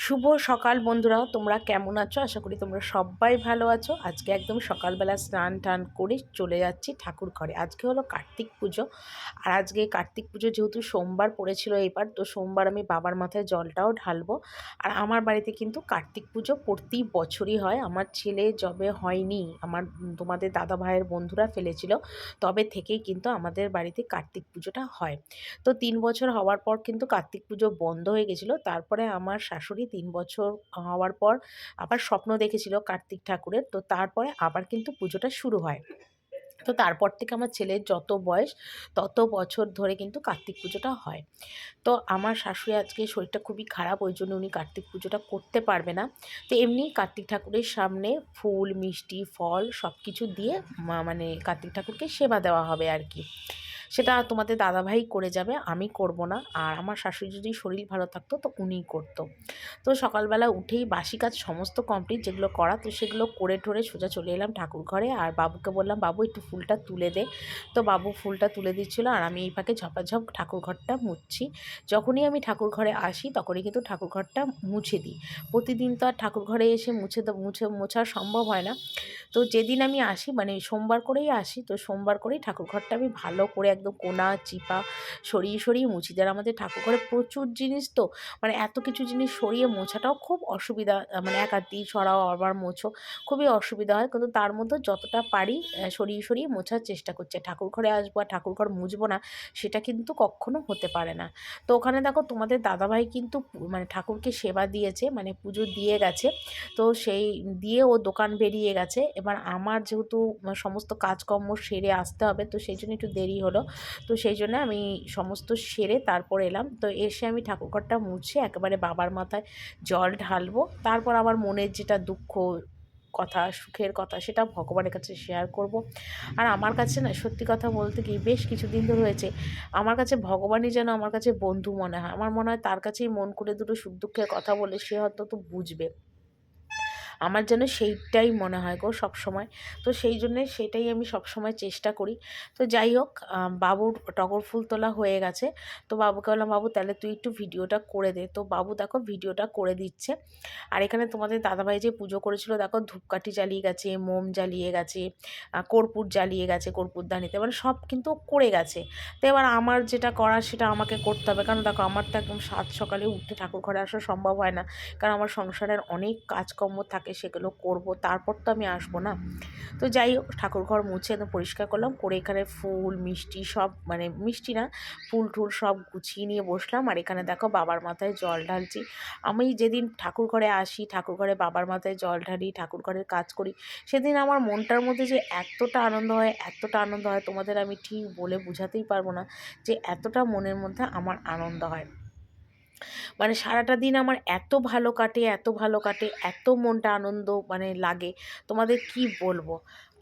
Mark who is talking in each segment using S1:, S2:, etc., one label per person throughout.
S1: শুভ সকাল বন্ধুরা তোমরা কেমন আছো? আশা করি তোমরা সবাই ভালো আছো। আজকে একদম সকালবেলা স্নান টান করে চলে যাচ্ছি ঠাকুর ঘরে। আজকে হলো কার্তিক পুজো। আর আজকে কার্তিক পুজো যেহেতু সোমবার পড়েছিল এবার, তো সোমবার আমি বাবার মাথায় জলটাও ঢালবো। আর আমার বাড়িতে কিন্তু কার্তিক পুজো প্রতি বছরই হয়। আমার ছেলে যবে হয়নি, আমার তোমাদের দাদা ভাইয়ের বন্ধুরা ফেলেছিল। তবে থেকেই কিন্তু আমাদের বাড়িতে কার্তিক পুজোটা হয়। তো তিন বছর হওয়ার পর কিন্তু কার্তিক পুজো বন্ধ হয়ে গেছিল। তারপরে আমার শাশুড়ি তিন বছর হওয়ার পর আবার স্বপ্ন দেখেছিল কার্তিক ঠাকুরের। তো তারপরে আবার কিন্তু পুজোটা শুরু হয়। তো তারপর থেকে আমার ছেলের যত বয়স, তত বছর ধরে কিন্তু কার্তিক পুজোটা হয়। তো আমার শাশুড়ি আজকে শরীরটা খুবই খারাপ, ওই জন্য উনি কার্তিক পুজোটা করতে পারবে না। তো এমনি কার্তিক ঠাকুরের সামনে ফুল, মিষ্টি, ফল সব কিছু দিয়ে মানে কার্তিক ঠাকুরকে সেবা দেওয়া হবে আর কি। সেটা তোমাদের দাদাভাই করে যাবে, আমি করব না। আর আমার শাশুড়ি যদি শরীর ভালো থাকতো, তো উনিই করতো। তো সকালবেলা উঠেই বাসি কাজ সমস্ত কমপ্লিট যেগুলো করা, তো সেগুলো করে ঠরে সোজা চলে এলাম ঠাকুর ঘরে। আর বাবুকে বললাম, বাবু, একটু ফুলটা তুলে দে। তো বাবু ফুলটা তুলে দিচ্ছিল, আর আমি এই ফাঁকে ঝপাঝপ ঠাকুর ঘরটা মুছছি। যখনই আমি ঠাকুর ঘরে আসি, তখনই কিন্তু ঠাকুর ঘরটা মুছে দিই। প্রতিদিন তো আর ঠাকুর ঘরে এসে মুছে মুছে, মোছা সম্ভব হয় না। তো যেদিন আমি আসি মানে সোমবার করেই আসি, তো সোমবার করেই ঠাকুর ঘরটা আমি ভালো করে একদম কোনা, চিপা সরিয়ে সরিয়ে মুছি। যারা আমাদের ঠাকুর ঘরে প্রচুর জিনিস তো মানে এত কিছু জিনিস সরিয়ে মোছাটাও খুব অসুবিধা মানে এক হাত দিয়ে সরাও, আবার মোছো, খুবই অসুবিধা হয়। কিন্তু তার মধ্যে যতটা পারি সরিয়ে সরিয়ে মোছার চেষ্টা করছে। ঠাকুর ঘরে আসব আর ঠাকুর ঘর মুছবো না, সেটা কিন্তু কখনো হতে পারে না। তো ওখানে দেখো তোমাদের দাদাভাই কিন্তু মানে ঠাকুরকে সেবা দিয়েছে মানে পুজো দিয়ে গেছে। তো সেই দিয়ে ও দোকান বেরিয়ে গেছে। এবার আমার যেহেতু সমস্ত কাজকর্ম সেরে আসতে হবে, তো সেই জন্য একটু দেরি হলো। তো সেই জন্য আমি সমস্ত সেরে তারপর এলাম। তো এসে আমি ঠাকুরঘরটা মুছে একেবারে বাবার মাথায় জল ঢালবো। তারপর আমার মনের যেটা দুঃখ, কথা, সুখের কথা সেটা ভগবানের কাছে শেয়ার করব। আর আমার কাছে না সত্যি কথা বলতে কি বেশ কিছুদিন ধরে হয়েছে, আমার কাছে ভগবানই যেন আমার কাছে বন্ধু মনে হয়। আমার মনে হয় তার কাছেই মন করে দুটো সুখ দুঃখের কথা বলে সে হয়তো তো বুঝবে। আমার যেন সেইটাই মনে হয় গো সবসময়। তো সেই জন্যে সেটাই আমি সবসময় চেষ্টা করি। তো যাই হোক বাবুর টগর ফুল তোলা হয়ে গেছে। তো বাবুকে বললাম বাবু, তাহলে তুই একটু ভিডিওটা করে দে। তো বাবু দেখো ভিডিওটা করে দিচ্ছে। আর এখানে তোমাদের দাদাভাই যে পুজো করেছিল, দেখো ধূপকাঠি জ্বালিয়ে গেছে, মোম জ্বালিয়ে গেছে কর্পূর জ্বালিয়ে গেছে, কর্পূর দানিতে। মানে সব কিন্তু করে গেছে। তো এবার আমার যেটা করার, সেটা আমাকে করতে হবে। কারণ দেখো, আমার তো একদম সাত সকালে উঠে ঠাকুর ঘরে আসা সম্ভব হয় না। কারণ আমার সংসারের অনেক কাজকর্ম থাকে। থাকে সেগুলো করব, তারপর তো আমি আসব না। তো যাই হোক, ঠাকুর ঘর মুছে পরিষ্কার করলাম, করে এখানে ফুল, মিষ্টি সব মানে মিষ্টি না, ফুল টুল সব গুছিয়ে নিয়ে বসলাম। আর এখানে দেখো বাবার মাথায় জল ঢালছি। আমি যেদিন ঠাকুর ঘরে আসি, ঠাকুর ঘরে বাবার মাথায় জল ঢালি, ঠাকুর ঘরের কাজ করি, সেদিন আমার মনটার মধ্যে যে এতটা আনন্দ হয়, এতটা আনন্দ হয়, তোমাদের আমি ঠিক বলে বোঝাতেই পারব না যে এতটা মনের মধ্যে আমার আনন্দ হয়। মানে সারাটা দিন আমার এত ভালো কাটে, এত ভালো কাটে, এত মনটা আনন্দ মানে লাগে। তোমাদের কি বলব?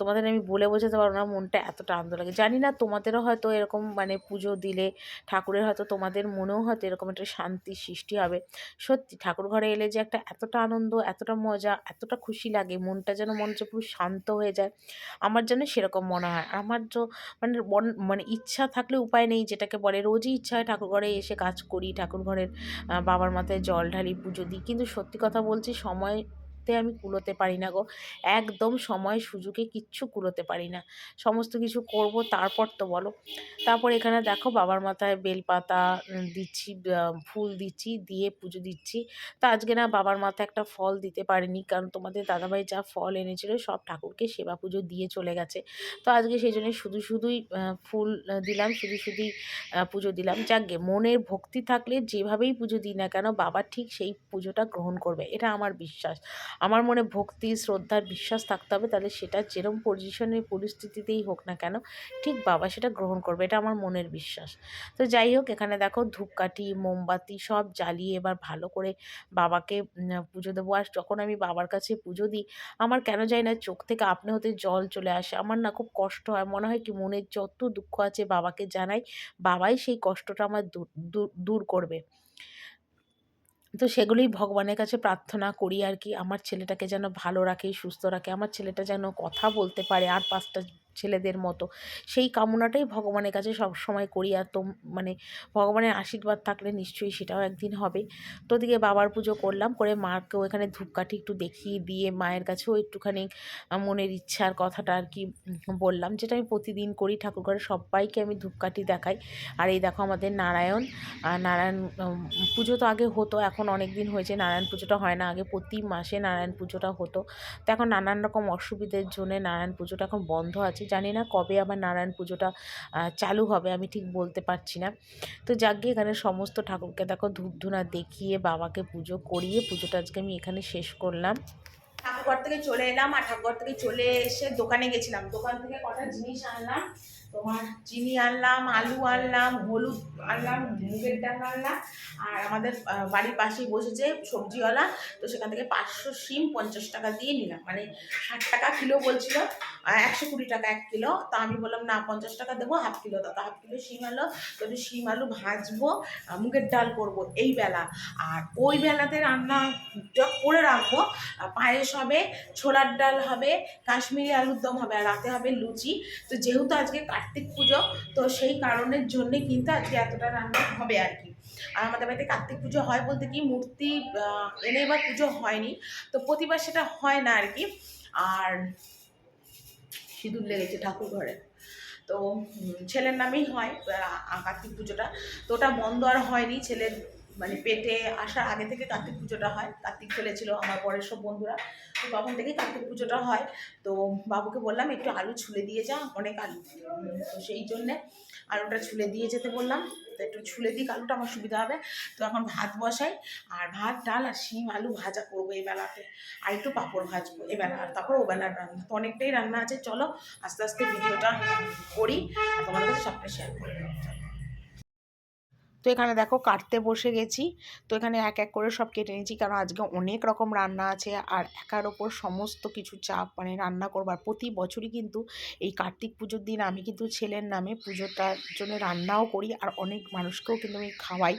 S1: তোমাদের আমি বলে বোঝাতে পারব না, মনটা এতটা আনন্দ লাগে। জানি না তোমাদেরও হয়তো এরকম মানে পুজো দিলে ঠাকুরের হয়তো তোমাদের মনেও হয়তো এরকম একটা শান্তি সৃষ্টি হবে। সত্যি ঠাকুর ঘরে এলে যে একটা এতটা আনন্দ, এতটা মজা, এতটা খুশি লাগে, মনটা যেন মনে হচ্ছে পুরো শান্ত হয়ে যায়। আমার যেন সেরকম মনে হয়। আমার তো মানে মানে ইচ্ছা থাকলে উপায় নেই, যেটাকে বলে রোজই ইচ্ছা হয় ঠাকুর ঘরে এসে কাজ করি, ঠাকুর ঘরের বাবার মাথায় জল ঢালি, পুজো দিই। কিন্তু সত্যি কথা বলছি, সময় মুহূর্তে আমি কুলোতে পারি না গো। একদম সময় সুযোগে কিচ্ছু কুলোতে পারি না। সমস্ত কিছু করব তারপর তো বলো। তারপর এখানে দেখো বাবার মাথায় বেলপাতা দিচ্ছি ফুল দিচ্ছি, দিয়ে পুজো দিচ্ছি। তো আজকে না বাবার মাথায় একটা ফল দিতে পারিনি, কারণ তোমাদের দাদাভাই যা ফল এনেছিল সব ঠাকুরকে সেবা পুজো দিয়ে চলে গেছে। তো আজকে সেই জন্য শুধু শুধুই ফুল দিলাম, শুধু শুধুই পুজো দিলাম। যাকে মনের ভক্তি থাকলে যেভাবেই পুজো দিই না কেন বাবা ঠিক সেই পুজোটা গ্রহণ করবে, এটা আমার বিশ্বাস। আমার মনে ভক্তি শ্রদ্ধার বিশ্বাস থাকতে হবে। তাহলে সেটা যেরম পজিশনের পরিস্থিতিতেই হোক না কেন, ঠিক বাবা সেটা গ্রহণ করবে। এটা আমার মনের বিশ্বাস। তো যাই হোক, এখানে দেখো ধূপকাঠি, মোমবাতি সব জ্বালিয়ে এবার ভালো করে বাবাকে পুজো দেবো। আর যখন আমি বাবার কাছে পুজো দিই, আমার কেন যাই না চোখ থেকে আপনি হতে জল চলে আসে। আমার না খুব কষ্ট হয়। মনে হয় কি মনের যত দুঃখ আছে বাবাকে জানাই, বাবাই সেই কষ্টটা আমার দূর করবে। তো সেগুলোই ভগবানের কাছে প্রার্থনা করি আর কি। আমার ছেলেটাকে যেন ভালো রাখে, সুস্থ রাখে, আমার ছেলেটা যেন কথা বলতে পারে, আর পাঁচটা ছেলেদের মতো। সেই কামনাটাই ভগবানের কাছে সব সময় করি আর তো মানে ভগবানের আশীর্বাদ থাকলে নিশ্চয়ই সেটাও একদিন হবে। তো ওদিকে বাবার পুজো করলাম, করে মাকেও এখানে ধূপকাঠি একটু দেখিয়ে দিয়ে মায়ের কাছেও একটুখানি মনের ইচ্ছার কথাটা আর কি বললাম, যেটা আমি প্রতিদিন করি। ঠাকুর ঘরে সবাইকে আমি ধূপকাঠি দেখাই। আর এই দেখো আমাদের নারায়ণ নারায়ণ পুজো তো আগে হতো, এখন অনেক দিন হয়েছে, নারায়ণ পুজোটা হয় না। আগে প্রতি মাসে নারায়ণ পুজোটা হতো। তো এখন নানান রকম অসুবিধের জন্য নারায়ণ পুজোটা এখন বন্ধ আছে। জানি না কবে আবার নারায়ণ পুজোটা চালু হবে, আমি ঠিক বলতে পারছি না। তো যাকে এখানে সমস্ত ঠাকুরকে দেখো ধূপ ধুনা দেখিয়ে, বাবাকে পুজো করিয়ে, পুজোটা আজকে আমি এখানে শেষ করলাম। ঠাকুরঘর থেকে চলে এলাম, আর ঠাকুরঘর থেকে চলে এসে দোকানে গেছিলাম। দোকান থেকে কটা জিনিস আনলাম তোমার চিনি আনলাম, আলু আনলাম, হলুদ আনলাম মুগের ডাল আনলাম। আর আমাদের বাড়ির পাশেই বসেছে সবজিওয়ালা। তো সেখান থেকে পাঁচশো শিম পঞ্চাশ টাকা দিয়ে নিলাম। মানে ষাট টাকা কিলো বলছিল একশো কুড়ি টাকা এক কিলো। তা আমি বললাম, না, পঞ্চাশ টাকা দেবো, হাফ কিলো দাদা হাফ কিলো শিম আলো তো একটু শিম আলু ভাজবো মুগের ডাল করব এই বেলা। আর ওই বেলাতে রান্নাটা করে রাখব পায়েস হবে, ছোলার ডাল হবে, কাশ্মীরি আলুর দম হবে, আর রাতে হবে লুচি। তো যেহেতু আজকে কার্তিক পুজো। তো সেই কারণের জন্যে কিন্তু আজকে এতটা রান্না হবে আর কি। আর আমাদের বাড়িতে কার্তিক পুজো হয় বলতে কি, মূর্তি এনে এবার পুজো হয়নি। তো প্রতিবার সেটা হয় না আর কি। আর সিঁদুর লেগেছে ঠাকুর ঘরে। তো ছেলের নামেই হয় কার্তিক পুজোটা। তো ওটা বন্ধ আর হয়নি। ছেলের মানে পেটে আসার আগে থেকে কার্তিক পুজোটা হয়। কার্তিক চলেছিল আমার পরের সব বন্ধুরা। তো তখন থেকেই কার্তিক পুজোটা হয়। তো বাবুকে বললাম, একটু আলু ছুলে দিয়ে যা, অনেক আলু। তো সেই জন্যে আলুটা ছুলে দিয়ে যেতে বললাম। তো একটু ছুলে দিই আলুটা আমার সুবিধা হবে। তো এখন ভাত বসাই, আর ভাত, ডাল আর শিম, আলু ভাজা করব এই বেলাতে। আর একটু পাঁপড় ভাজবো এবেলা আর তারপর ও বেলার রান্না। তো অনেকটাই রান্না আছে। চলো আস্তে আস্তে ভিডিওটা করি, আর তোমাদের কাছে সবটা শেয়ার করি। এখানে দেখো কাটতে বসে গেছি। তো এখানে এক এক করে সব কেটে নিয়েছি। কারণ আজকে অনেক রকম রান্না আছে আর একার ওপর সমস্ত কিছু চাপ মানে রান্না করবার প্রতি বছরই কিন্তু এই কার্তিক পুজোর দিন আমি কিন্তু ছেলের নামে পুজোটার জন্য রান্নাও করি আর অনেক মানুষকেও কিন্তু আমি খাওয়াই।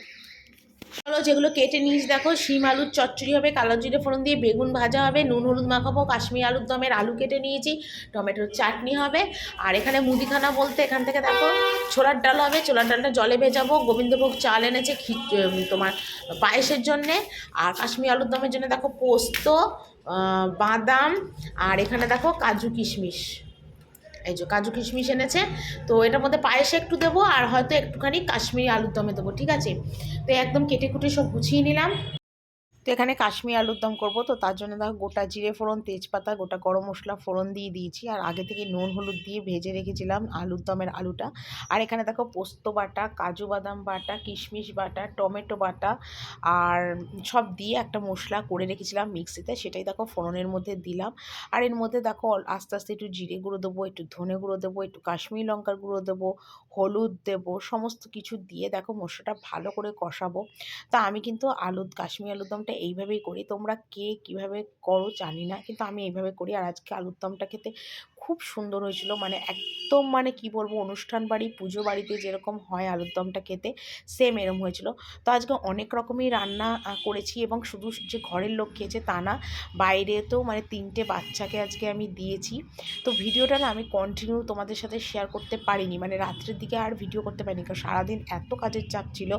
S1: চলো যেগুলো কেটে নিস, দেখো শিম, আলুর চচ্চড়ি হবে, কালো জিরে ফোড়ন দিয়ে বেগুন ভাজা হবে, নুন, হলুদ মাখাবো, কাশ্মীর আলুর দমের আলু কেটে নিয়েছি, টমেটোর চাটনি হবে, আর এখানে মুদিখানা বলতে এখান থেকে দেখো ছোলার ডাল হবে, ছোলার ডালটা জলে ভেজাবো, গোবিন্দভোগ চাল এনেছে তোমার পায়েসের জন্যে, আর কাশ্মীর আলুর দমের জন্য দেখো পোস্ত বাদাম, আর এখানে দেখো কাজু কিশমিশ। এই যে কাজু কিশমিশ এনেছে, তো এটার মধ্যে পায়েসে একটু দেবো আর হয়তো একটুখানি কাশ্মীরি আলুর দমে দেবো, ঠিক আছে? তো একদম কেটে কুটে সব গুছিয়ে নিলাম। তো এখানে কাশ্মীর আলুর দম করব। তো তার জন্য দেখো গোটা জিরে ফোড়ন, তেজপাতা, গোটা গরম মশলা, ফোড়ন দিয়ে দিয়েছি। আর আগে থেকে নুন, হলুদ দিয়ে ভেজে রেখেছিলাম আলুর দমের আলুটা। আর এখানে দেখো পোস্ত বাটা, কাজু বাদাম বাটা, কিশমিশ বাটা, টমেটো বাটা আর সব দিয়ে একটা মশলা করে রেখেছিলাম মিক্সিতে। সেটাই দেখো ফোড়নের মধ্যে দিলাম। আর এর মধ্যে দেখো আস্তে আস্তে একটু জিরে গুঁড়ো দেবো, একটু ধনে গুঁড়ো দেবো, একটু কাশ্মীর লঙ্কার গুঁড়ো দেবো, হলুদ দেবো, সমস্ত কিছু দিয়ে দেখো মশলাটা ভালো করে কষাবো। তা আমি কিন্তু আলু কাশ্মীর আলুর দমটা এইভাবেই করি। তোমরা কে কীভাবে করো জানি না, কিন্তু আমি এইভাবে করি। আর আজকে আলুর দমটা খেতে খুব সুন্দর হয়েছিল। মানে একদম মানে কি বলব, অনুষ্ঠান বাড়ি, পুজো বাড়িতে যেরকম হয় আলুর দমটা খেতে সেম এরম হয়েছিল। তো আজকে অনেক রকমই রান্না করেছি এবং শুধু যে ঘরের লোক খেয়েছে তা না বাইরে তো মানে তিনটে বাচ্চাকে আজকে আমি দিয়েছি। তো ভিডিওটা না আমি কন্টিনিউ তোমাদের সাথে শেয়ার করতে পারিনি। মানে রাত্রের দিকে আর ভিডিও করতে পারিনি। কারণ সারাদিন এত কাজের চাপ ছিল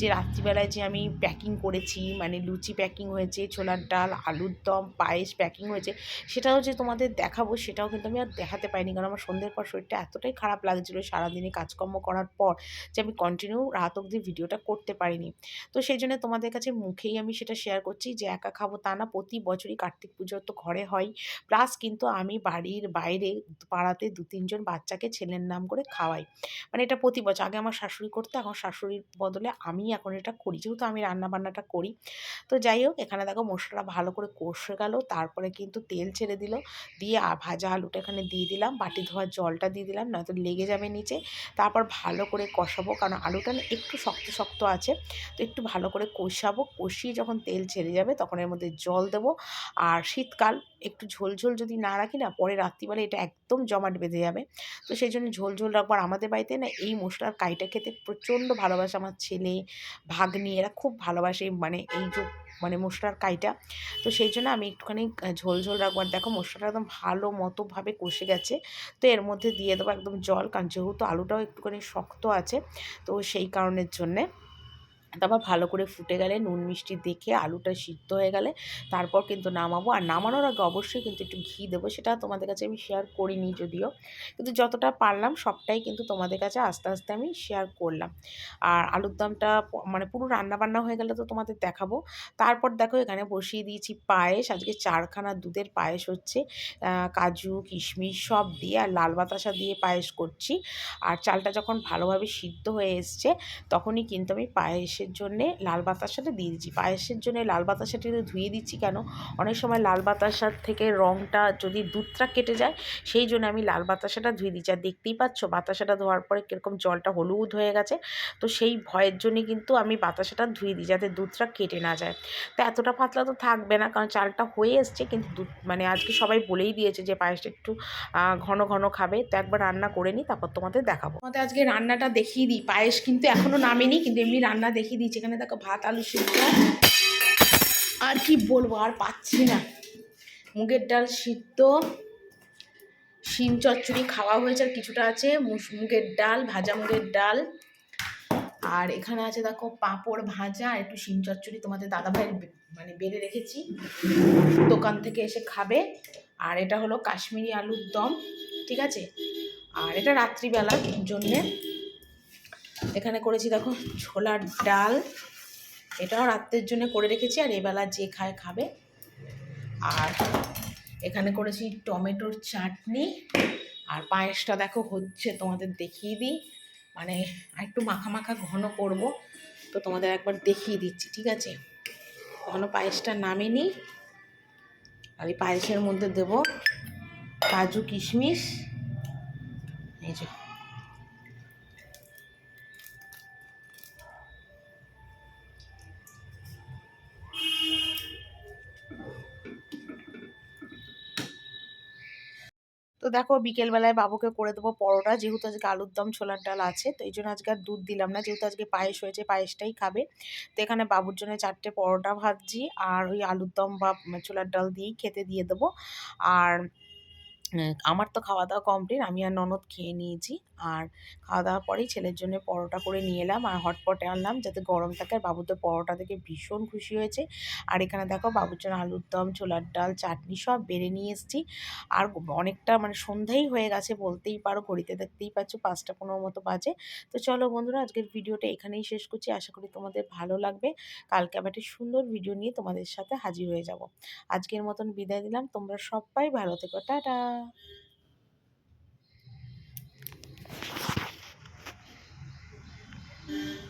S1: যে রাত্রিবেলায় যে আমি প্যাকিং করেছি মানে লুচি প্যাকিং হয়েছে, ছোলার ডাল, আলুর দম, পায়েস প্যাকিং হয়েছে। সেটাও যে তোমাদের দেখাবো, সেটাও কিন্তু আমি আর দেখাতে পারিনি। কারণ আমার সন্ধ্যের পর শরীরটা এতটাই খারাপ লাগছিল সারাদিনে কাজকর্ম করার পর যে আমি কন্টিনিউ রাত অবধি ভিডিওটা করতে পারিনি। তো সেই জন্য তোমাদের কাছে মুখেই আমি সেটা শেয়ার করছি যে একা খাব তা না, প্রতি বছরই কার্তিক পুজো তো ঘরে হয়। প্লাস কিন্তু আমি বাড়ির বাইরে পাড়াতে দু তিনজন বাচ্চাকে ছেলের নাম করে খাওয়াই। মানে এটা প্রতি বছর। আগে আমার শাশুড়ি করতে, এখন শাশুড়ির বদলে আমি এখন এটা করি। যেহেতু আমি রান্না বান্নাটা করি। তো যাই হোক, এখানে দেখো মশলাটা ভালো করে কষে গেল, তারপরে কিন্তু তেল ছেড়ে দিল। দিয়ে ভাজা আলুটা এখানে দিয়ে দিলাম, বাটি ধোয়ার জলটা দিয়ে দিলাম, নয়তো লেগে যাবে নিচে। তারপর ভালো করে কষাবো, কারণ আলুটা না একটু শক্ত শক্ত আছে, তো একটু ভালো করে কষাবো। কষিয়ে যখন তেল ছেড়ে যাবে, তখন এর মধ্যে জল দেবো। আর শীতকাল, একটু ঝোল ঝোল যদি না রাখি না, পরে রাত্রিবেলা এটা একদম জমাট বেঁধে যাবে। তো সেই জন্য ঝোল ঝোল রাখব। আর আমাদের বাড়িতে না এই মশলার কাইটা খেতে প্রচণ্ড ভালোবাসে আমার ছেলে, ভাগ্নি, এরা খুব ভালোবাসে। মানে এই যে মানে মশলার কাইটা। তো সেই জন্য আমি একটুখানি ঝোল ঝোল রাখব। আর দেখো মশলাটা একদম ভালো মতোভাবে কষে গেছে। তো এর মধ্যে দিয়ে দেবো একদম জল। কারণ যেহেতু আলুটাও একটুখানি শক্ত আছে, তো সেই কারণের জন্যে। তারপর ভালো করে ফুটে গেলে, নুন মিষ্টি দেখে আলুটা সিদ্ধ হয়ে গেলে তারপর কিন্তু নামাবো। আর নামানোর আগে অবশ্যই কিন্তু একটু ঘি দেবো, সেটা তোমাদের কাছে আমি শেয়ার করিনি যদিও। কিন্তু যতটা পারলাম সবটাই কিন্তু তোমাদের কাছে আস্তে আস্তে আমি শেয়ার করলাম। আর আলুর দমটা মানে পুরো রান্না বান্না হয়ে গেলে তো তোমাদের দেখাবো। তারপর দেখো এখানে বসিয়ে দিয়েছি পায়েস, আজকে চারখানা দুধের পায়েস হচ্ছে। কাজু, কিশমিশ সব দিয়ে আর লাল বাতাসা দিয়ে পায়েস করছি। আর চালটা যখন ভালোভাবে সিদ্ধ হয়ে এসছে, তখনই কিন্তু আমি পায়েসের জন্যে লাল বাতাসাটা দিয়ে দিচ্ছি। পায়েসের জন্য লাল বাতাসাটা ধুয়ে দিচ্ছি কেন? অনেক সময় লাল বাতাসার থেকে রঙটা যদি দুধটা কেটে যায়, সেই জন্য আমি লাল বাতাসাটা ধুয়ে দিচ্ছি। আর দেখতেই পাচ্ছ, বাতাসাটা ধোয়ার পরে কীরকম জলটা হলুদ হয়ে গেছে। তো সেই ভয়ের জন্যে কিন্তু আমি বাতাসাটা ধুয়ে দিই যাতে দুধটা কেটে না যায়। তো এতটা পাতলা তো থাকবে না, কারণ চালটা হয়ে এসছে, কিন্তু দুধ মানে আজকে সবাই বলেই দিয়েছে যে পায়েসটা একটু ঘন ঘন খাবে। তো একবার রান্না করে নিই, তারপর তোমাদের দেখাবো। তোমাদের আজকে রান্নাটা দেখিয়ে দিই। পায়েস কিন্তু এখনও নামেনি, কিন্তু এমনি রান্না দেখিয়ে দিয়েছি। এখানে দেখো ভাত, আলু সিদ্ধ। আর কি বলব, আর পাচ্ছি না। মুগের ডাল সিদ্ধ। শিম চচ্চড়ি খাওয়া হয়েছে, আর কিছুটা আছে মুগের ডাল, ভাজা মুগের ডাল। আর এখানে আছে দেখো পাঁপড় ভাজা, আর একটু শিম চচ্চড়ি তোমাদের দাদা ভাইয়ের মানে বেড়ে রেখেছি। দোকান থেকে এসে খাবে। আর এটা হলো কাশ্মীরি আলুর দম, ঠিক আছে? আর এটা রাত্রিবেলার জন্যে। এখানে করেছি দেখো ছোলার ডাল। এটাও রাত্রের জন্য করে রেখেছি, আর এবেলা যে খায় খাবে। আর এখানে করেছি টমেটোর চাটনি। আর পায়েসটা দেখো হচ্ছে তোমাদের দেখিয়ে দিই। মানে একটু মাখা মাখা ঘন করব, তো তোমাদের একবার দেখিয়ে দিচ্ছি, ঠিক আছে? ঘন পায়েসটা নামিনি। আর এই পায়েসের মধ্যে দেব কাজু কিশমিশ। এই যে তো দেখো বিকেলবেলায় বাবুকে করে দেবো পরোটা, যেহেতু আজকে আলুর দম, ছোলার ডাল আছে, তো এই জন্য আজকে আর দুধ দিলাম না, যেহেতু আজকে পায়েস হয়েছে, পায়েসটাই খাবে। তো এখানে বাবুর জন্য চারটে পরোটা ভাজছি, আর ওই আলুর দম বা ছোলার ডাল দিয়েই খেতে দিয়ে দেবো। আর আমার তো খাওয়া দাওয়া কমপ্লিট, আমি আর ননদ খেয়ে নিয়েছি। আর খাওয়া দাওয়ার পরেই ছেলের জন্য পরোটা করে নিয়ে এলাম। আর হটপটে আনলাম যাতে গরম থাকে। আর বাবু তো পরোটা থেকে ভীষণ খুশি হয়েছে। আর এখানে দেখো বাবুর জন্য আলুর দম, ছোলার ডাল, চাটনি সব বেড়ে নিয়ে এসেছি। আর অনেকটা মানে সন্ধ্যাই হয়ে গেছে বলতেই পারো, ঘড়িতে দেখতেই পাচ্ছ পাঁচটা পনেরো মতো বাজে। তো চলো বন্ধুরা, আজকের ভিডিওটা এখানেই শেষ করছি। আশা করি তোমাদের ভালো লাগবে। কালকে আবার একটি সুন্দর ভিডিও নিয়ে তোমাদের সাথে হাজির হয়ে যাব। আজকের মতন বিদায় দিলাম। তোমরা সবাই ভালো থেকো। টাটা! Thank you.